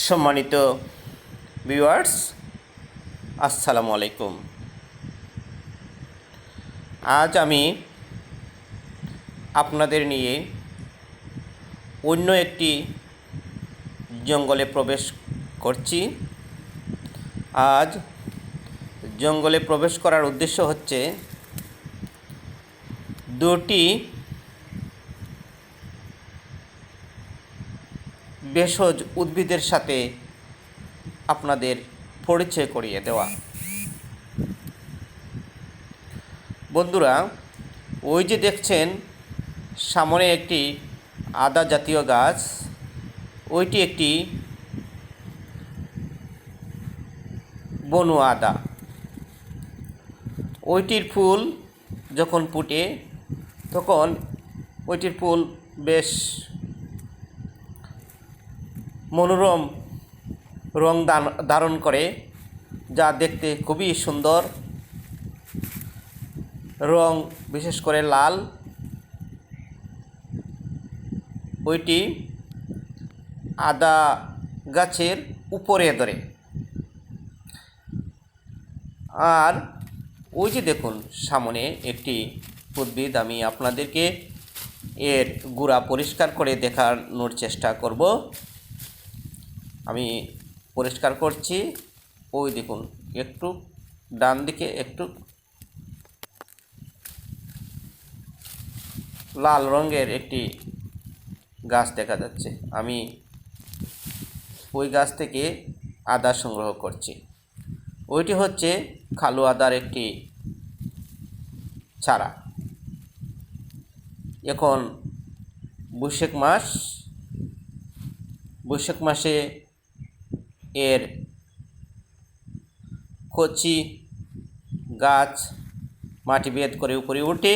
সম্মানিত ভিউয়ার্স আসসালামু আলাইকুম। আজ আমি আপনাদের নিয়ে অন্য একটি জঙ্গলে প্রবেশ করছি। আজ জঙ্গলে প্রবেশ করার উদ্দেশ্য হচ্ছে দুটি ভেষজ উদ্ভিদের সাথে আপনাদের পরিচয় করিয়ে দেওয়া। বন্ধুরা, ওই যে দেখছেন, সামনে একটি আদা জাতীয় গাছ, ওইটি একটি বনু আদা। ওইটির ফুল যখন ফুটে, তখন ওইটির ফুল বেশ মনোরম রং ধারণ করে, যা দেখতে খুবই সুন্দর। রং বিশেষ করে লাল। ওইটি আদা গাছের উপরে ধরে। আর ওই যে দেখুন, সামনে একটি উদ্ভিদ, আমি আপনাদেরকে এর গুড়া পরিষ্কার করে দেখানোর চেষ্টা করব। আমি পরিষ্কার করছি। ওই দেখুন, একটু ডান দিকে একটু লাল রঙের একটি গাছ দেখা যাচ্ছে। আমি ওই গাছ থেকে আদা সংগ্রহ করছি। ওইটি হচ্ছে খালু আদার একটি চারা। এখন বৈশাখ মাস, বৈশাখ মাসে এর কচি গাছ মাটি বেদ করে উপরে ওঠে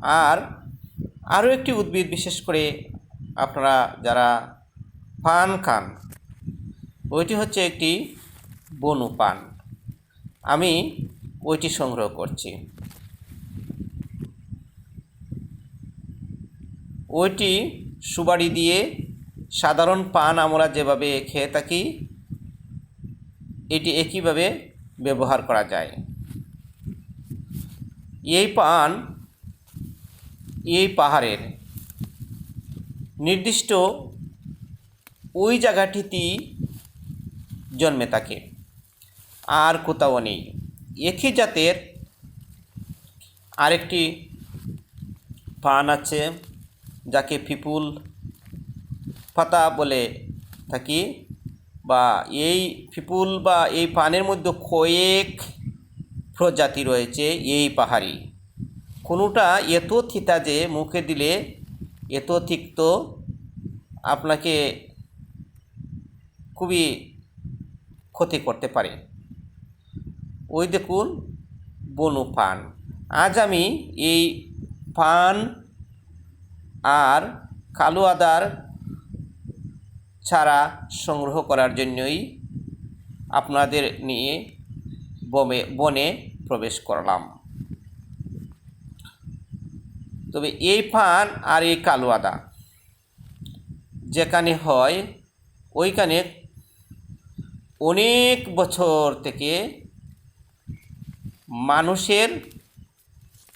আর আরও একটি উদ্ভিদ বিশেষ করে আপনারা যারা পান খান, ওইটি হচ্ছে একটি বনু পান আমি ওইটি সংগ্রহ করছি। ওইটি সুবাড়ি দিয়ে সাধারণ পান আমরা যেভাবে খেয়ে থাকি, এটি একইভাবে ব্যবহার করা যায়। এই পান, এই পাহাড়ের নির্দিষ্ট ওই জায়গাটিতেই জন্মে থাকে, আর কোথাও নেই। একই জাতের আরেকটি পান আছে, যাকে পিপুল পাতা বলে থাকি বা এই পিপুল বা এই পানের মধ্যে কয়েক প্রজাতি রয়েছে এই পাহাড়ি। কোনোটা এত থিতা যে মুখে দিলে এত তিক্ত, আপনাকে খুবই ক্ষতি করতে পারে। ওই দেখুন, বনু পান। আজ আমি এই পান আর কালো আদার চারা সংগ্রহ করার জন্যই আপনাদের নিয়ে বনে বনে প্রবেশ করলাম। তবে এই পান আর এই কালো আদা যেখানে হয়, ওইখানে অনেক বছর থেকে মানুষের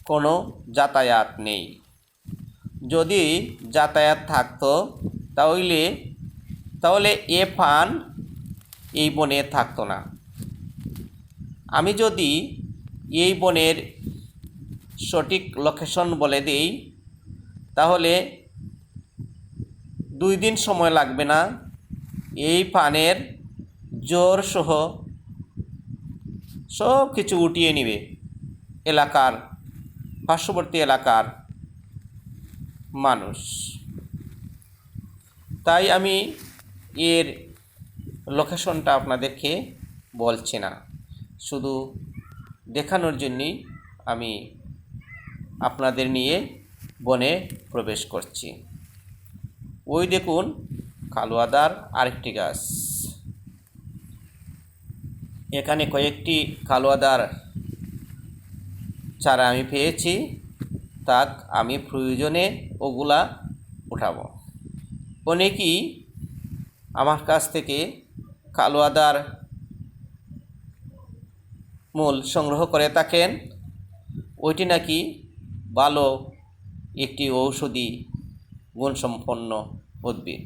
কোনো যাতায়াত নেই। যদি যাতায়াত থাকতো, তাহলে তাহলে এ পান এই বনে থাকতো না। আমি যদি এই বনের সঠিক লোকেশন বলে দিই, তাহলে দুই দিন সময় লাগবে না। এই পানের জোর সহ সব কিছু উঠিয়ে নিবে এলাকার, পার্শ্ববর্তী এলাকার মানুষ। তাই আমি এর লোকেশনটা আপনাদেরকে বলছি না। শুধু দেখানোর জন্যই আমি আপনাদের নিয়ে বনে প্রবেশ করছি। ওই দেখুন, কালোয়াদার আরেকটি গাছ। এখানে কয়েকটি কালোয়াদার চারা আমি পেয়েছি। তাক আমি প্রয়োজনে ওগুলা উঠাবো। অনেকেই আমার কাছ থেকে কালো আদার মূল সংগ্রহ করে থাকেন। ওইটি নাকি ভালো একটি ঔষধি গুণসম্পন্ন উদ্ভিদ।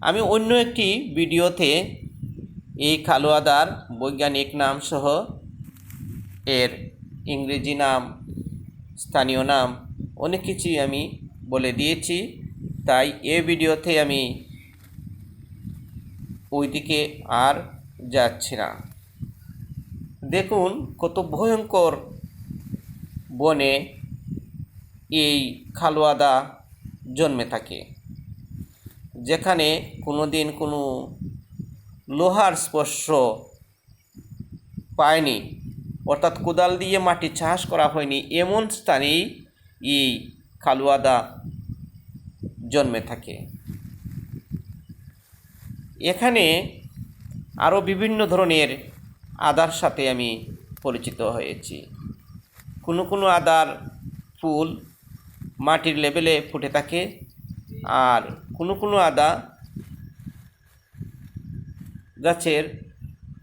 আমি অন্য একটি ভিডিওতে এই কালো আদার বৈজ্ঞানিক নাম সহ এর ইংরেজি নাম, স্থানীয় নাম অনেক কিছুই আমি বলে দিয়েছি। তাই এ ভিডিওতে আমি ওইদিকে আর যাচ্ছি না। দেখুন কত ভয়ঙ্কর বনে এই খালোয়াদা জন্মে থাকে, যেখানে কোনো দিন কোনো লোহার স্পর্শ পায়নি, অর্থাৎ কোদাল দিয়ে মাটি চাষ করা হয়নি, এমন স্থানেই এই খালুয়াদা জন্মে থাকে। এখানে আরও বিভিন্ন ধরনের আদার সাথে আমি পরিচিত হয়েছি। কোনো কোনো আদার ফুল মাটির লেভেলে ফুটে থাকে আর কোনো কোনো আদা গাছের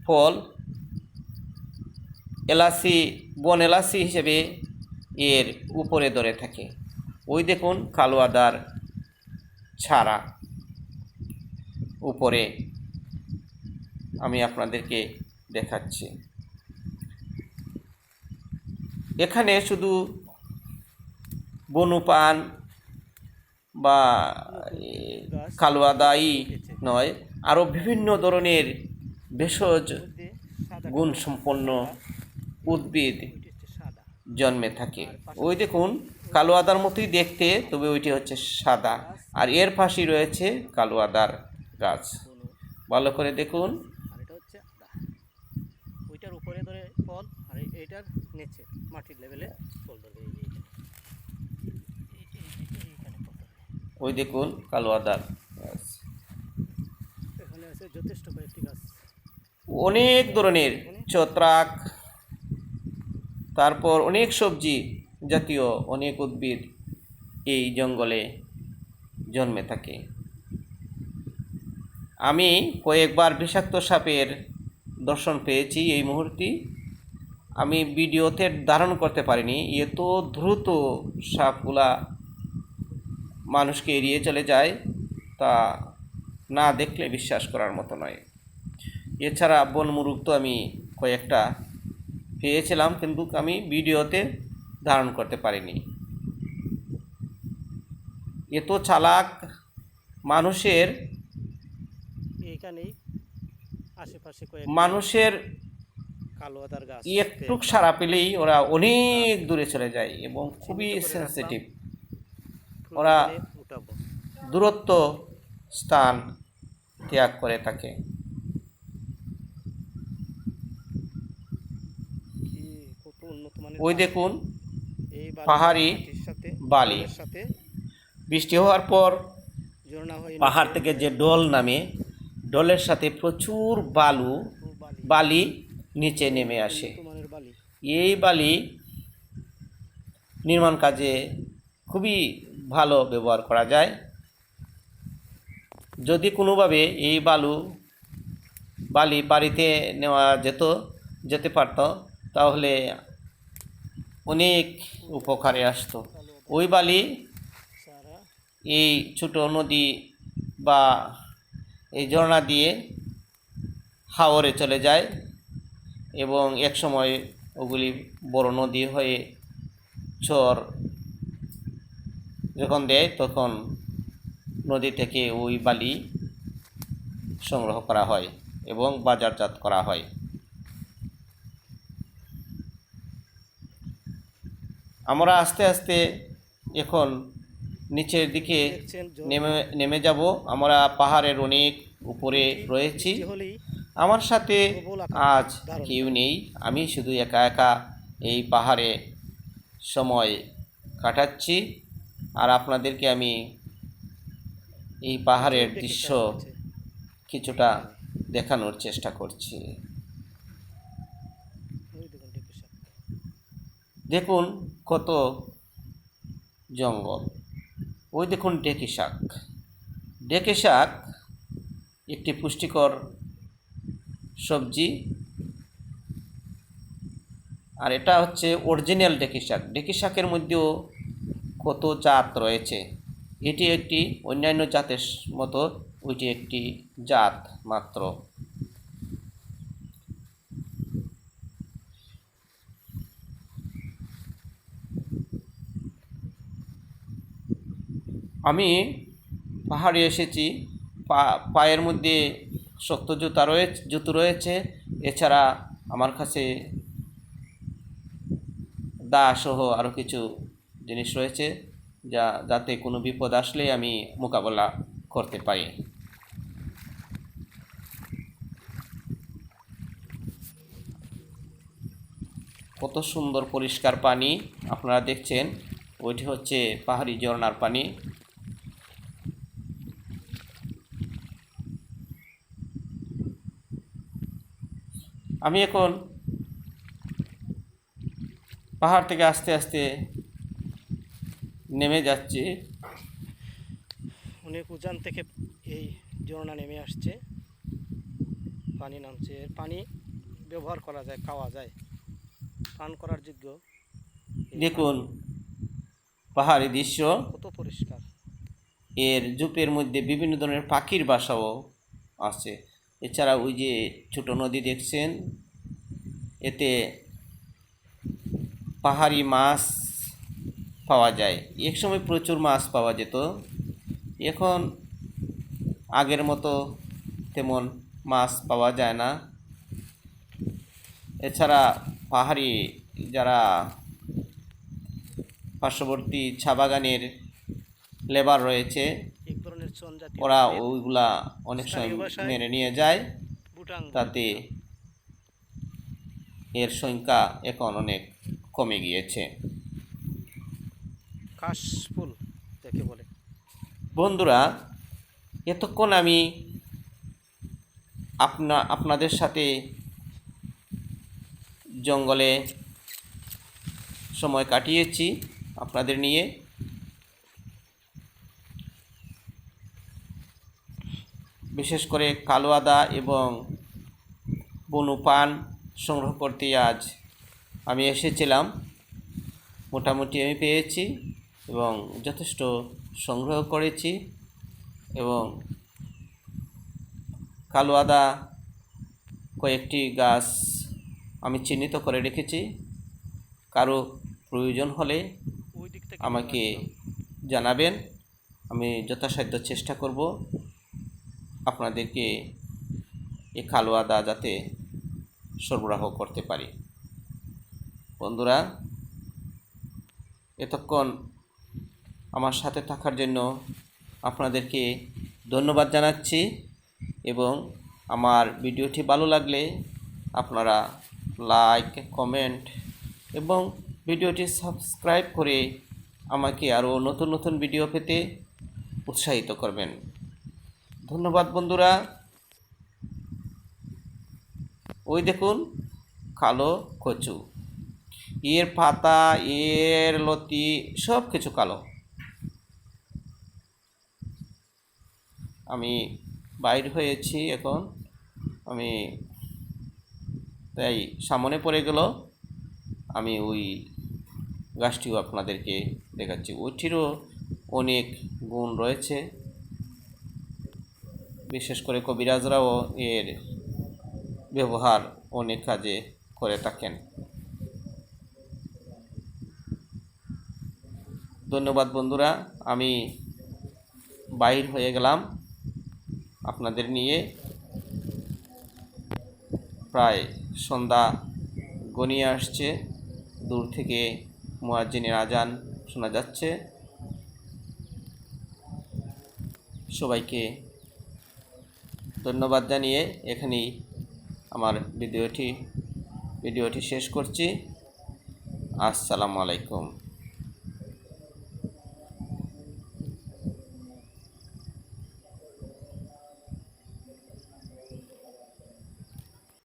ফল এলাচি, বন এলাচি হিসেবে এর উপরে ধরে থাকে। ওই দেখুন কালো আদার ছাড়া। উপরে আমি আপনাদেরকে দেখাচ্ছি। এখানে শুধু বনুপান বা কালোয়াদাই নয়, আরও বিভিন্ন ধরনের ভেষজ গুণসম্পন্ন উদ্ভিদ জন্মে থাকে। ওই দেখুন কালো আদার মতোই দেখতে, তবে ওইটি হচ্ছে সাদা। আর এর পাশেই রয়েছে কালো আদার গাছ। ভালো করে দেখুন। আর এটা হচ্ছে আদা। ওইটার উপরে ধরে ফল আর এইটার নিচে মাটির লেভেলে ফল ধরবে। ওই দেখুন কালো আদার গাছ। এখানে আছে যথেষ্ট কয়েকটি গাছ। অনেক ধরনের ছত্রাক তারপর অনেক সবজি জাতীয় অনেক উদ্ভিদ এই জঙ্গলে জন্মে থাকে। আমি কয়েকবার বিষাক্ত সাপের দর্শন পেয়েছি এই মুহূর্তে। আমি ভিডিওতে ধারণ করতে পারিনি। এত দ্রুত সাপগুলা মানুষকে এড়িয়ে চলে যায় তা না দেখলে বিশ্বাস করার মতো নয়। এছাড়া বনমুরুগ তো আমি কয়েকটা পেয়েছিলাম, কিন্তু আমি ভিডিওতে ধারণ করতে পারিনি। এত চালাক মানুষের আশেপাশে কয়েক মানুষের কালো আদার গাছ একটু সারা পেলেই ওরা অনেক দূরে চলে যায় এবং খুবই সেন্সিটিভ ওরা দূরত্ব স্থান ত্যাগ করে থাকে। ওই দেখুন এই পাহাড়ি বালি। সাথে বৃষ্টি হওয়ার পর পাহাড় থেকে যে ডল নামে ডলের সাথে প্রচুর বালু, বালি নিচে নেমে আসে। এই বালি নির্মাণ কাজে খুবই ভালো ব্যবহার করা যায়। যদি কোনোভাবে এই বালু, বালি বাড়িতে নেওয়া যেত, যেতে পারত, তাহলে অনেক উপকারে আসতো। ওই বালি এই ছোট নদী বা এই ঝর্ণা দিয়ে হাওরে চলে যায় এবং এক সময় ওগুলি বড় নদী হয়ে চর যখন দেয়, তখন নদী থেকে ওই বালি সংগ্রহ করা হয় এবং বাজারজাত করা হয়। আমরা আস্তে আস্তে এখন নিচের দিকে নেমে নেমে যাব। আমরা পাহাড়ের অনেক উপরে রয়েছি। আমার সাথে আজ কেউ নেই। আমি শুধু একা একা এই পাহাড়ে সময় কাটাচ্ছি। আর আপনাদেরকে আমি এই পাহাড়ের দৃশ্য কিছুটা দেখানোর চেষ্টা করছি। দেখুন কত জঙ্গল। ওই দেখুন ডেকি শাক। ডেকে শাক, একটি পুষ্টিকর সবজি, আর এটা হচ্ছে অরিজিনাল ডেকি শাক। ডেকি শাকের মধ্যেও কত জাত রয়েছে? এটি একটি অন্যান্য জাতের মতো, ওইটি একটি জাত মাত্র। আমি পাহাড়ে এসেছি, পা, পায়ের মধ্যে শক্ত জুতা রয়েছে জুতো রয়েছে, এছাড়া আমার কাছে দা সহ আরও কিছু জিনিস রয়েছে, যা, যাতে কোনো বিপদ আসলে আমি মোকাবেলা করতে পারি। কত সুন্দর পরিষ্কার পানি আপনারা দেখছেন, ওইটি হচ্ছে পাহাড়ি ঝর্ণার পানি। আমি এখন পাহাড় থেকে আস্তে আস্তে নেমে যাচ্ছি। অনেক উজান থেকে এই ঝর্ণা নেমে আসছে। পানি নামছে। এর পানি ব্যবহার করা যায় খাওয়া যায়। পান করার যোগ্য দেখুন পাহাড়ি দৃশ্য। কত পরিষ্কার। এর জুপের মধ্যে বিভিন্ন ধরনের পাখির বাসাও আছে। এছাড়া ওই যে ছোট নদী দেখছেন, এতে পাহাড়ি মাছ পাওয়া যায়। এক সময় প্রচুর মাছ পাওয়া যেত। এখন আগের মতো তেমন মাছ পাওয়া যায় না। এছাড়া পাহাড়ি যারা পার্শ্ববর্তী চা বাগানের লেবার রয়েছে এক ধরনের চন জাতীয় ওরা ওইগুলা অনেক সময় মেরে নিয়ে যায় তাতে এর সংখ্যা এখন অনেক কমে গিয়েছে। কাশ যাকে বলে। বন্ধুরা এতক্ষণ আমি আপনা আপনাদের সাথে জঙ্গলে সময় কাটিয়েছি আপনাদের নিয়ে। বিশেষ করে কালো আদা এবং বনু পান সংগ্রহ করতে আজ আমি এসেছিলাম। মোটামুটি আমি পেয়েছি এবং যথেষ্ট সংগ্রহ করেছি এবং কালো আদা কয়েকটি গাছ আমি চিহ্নিত করে রেখেছি। কারও প্রয়োজন হলে আমাকে জানাবেন, আমি যথাসাধ্য চেষ্টা করব। আপনাদেরকে এই কালো আদা যাতে সরবরাহ করতে পারি। বন্ধুরা, এতক্ষণ আমার সাথে থাকার জন্য আপনাদেরকে ধন্যবাদ জানাচ্ছি এবং আমার ভিডিওটি ভালো লাগলে আপনারা লাইক, কমেন্ট এবং ভিডিওটি সাবস্ক্রাইব করে আমাকে আরও নতুন নতুন ভিডিও পেতে উৎসাহিত করবেন। ধন্যবাদ বন্ধুরা। ওই দেখুন, কালো কচু। এর পাতা, এর লতি সব কিছু কালো। আমি বাইর হয়েছি এখন। আমি তাই সামনে পড়ে গেল। আমি ওই গাছটিও আপনাদেরকে দেখাচ্ছি। ওইটিরও অনেক গুণ রয়েছে। বিশেষ করে কবিরাজরাও এর ব্যবহার অনেক কাজে করে থাকেন। ধন্যবাদ বন্ধুরা, আমি বাইর হয়ে গেলাম আপনাদের নিয়ে। প্রায় সন্ধ্যা গনিয়ে আসছে, দূর থেকে মুয়াজ্জিনের আজান শোনা যাচ্ছে। সবাইকে ধন্যবাদ জানিয়ে এখানেই আমার ভিডিওটি ভিডিওটি শেষ করছি। আসসালামু আলাইকুম।